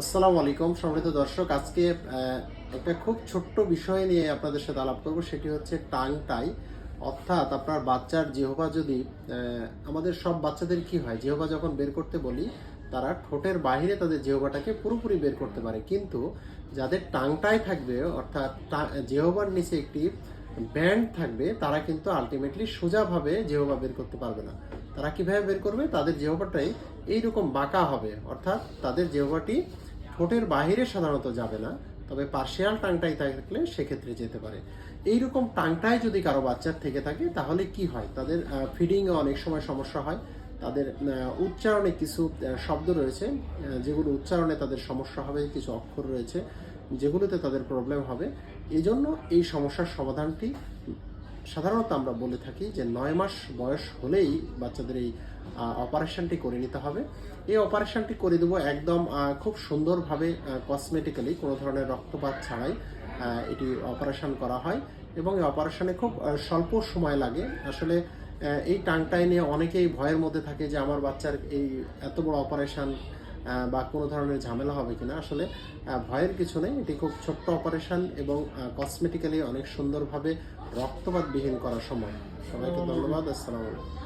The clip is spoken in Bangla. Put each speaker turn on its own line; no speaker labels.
আসসালামু আলাইকুম, সম্মানিত দর্শক। আজকে একটা খুব ছোট্ট বিষয় নিয়ে আপনাদের সাথে আলাপ করব, সেটি হচ্ছে টাং টাই। অর্থাৎ আপনার বাচ্চার জিহবা যদি আমাদের সব বাচ্চাদের কি হয় জিহবা যখন বের করতে বলি, তারা ঠোঁটের বাইরে তাদের জিহবাটাকে পুরোপুরি বের করতে পারে। কিন্তু যাদের টাংটাই থাকবে, অর্থাৎ জিহবার নিচে একটি ব্যান্ড থাকবে, তারা কিন্তু আলটিমেটলি সোজাভাবে জিহবা বের করতে পারবে না। তারা কীভাবে বের করবে? তাদের জিহবাটাই এইরকম বাঁকা হবে। অর্থাৎ তাদের জিহবাটি ঠোঁটের বাহিরে সাধারণত যাবে না, তবে পার্শিয়াল টাংটাই থাকলে সেক্ষেত্রে যেতে পারে। এইরকম টাংটাই যদি কারও বাচ্চার থেকে থাকে, তাহলে কি হয়? তাদের ফিডিংয়ে অনেক সময় সমস্যা হয়। তাদের উচ্চারণে কিছু শব্দ রয়েছে যেগুলো উচ্চারণে তাদের সমস্যা হবে, কিছু অক্ষর রয়েছে, যেগুলোতে তাদের প্রবলেম হবে। এই জন্য এই সমস্যার সমাধানটি সাধারণত আমরা বলে থাকি যে নয় মাস বয়স হলেই বাচ্চাদের এই অপারেশনটি করে নিতে হবে। এই অপারেশনটি করে দেবো একদম খুব সুন্দরভাবে কসমেটিক্যালি কোনো ধরনের রক্তপাত ছাড়াই এটি অপারেশন করা হয়। এবং এই অপারেশনে খুব স্বল্প সময় লাগে। আসলে এই টাংটাই নিয়ে অনেকেই ভয়ের মধ্যে থাকে যে আমার বাচ্চার এই এত বড় অপারেশন বা কোনো ধরনের ঝামেলা হবে কিনা আসলে ভয়ের কিছু নেই। এটি খুব ছোট্ট অপারেশন এবং কসমেটিক্যালি অনেক সুন্দরভাবে রক্তপাতবিহীন করা সময়। সবাইকে ধন্যবাদ আসসালামু আলাইকুম।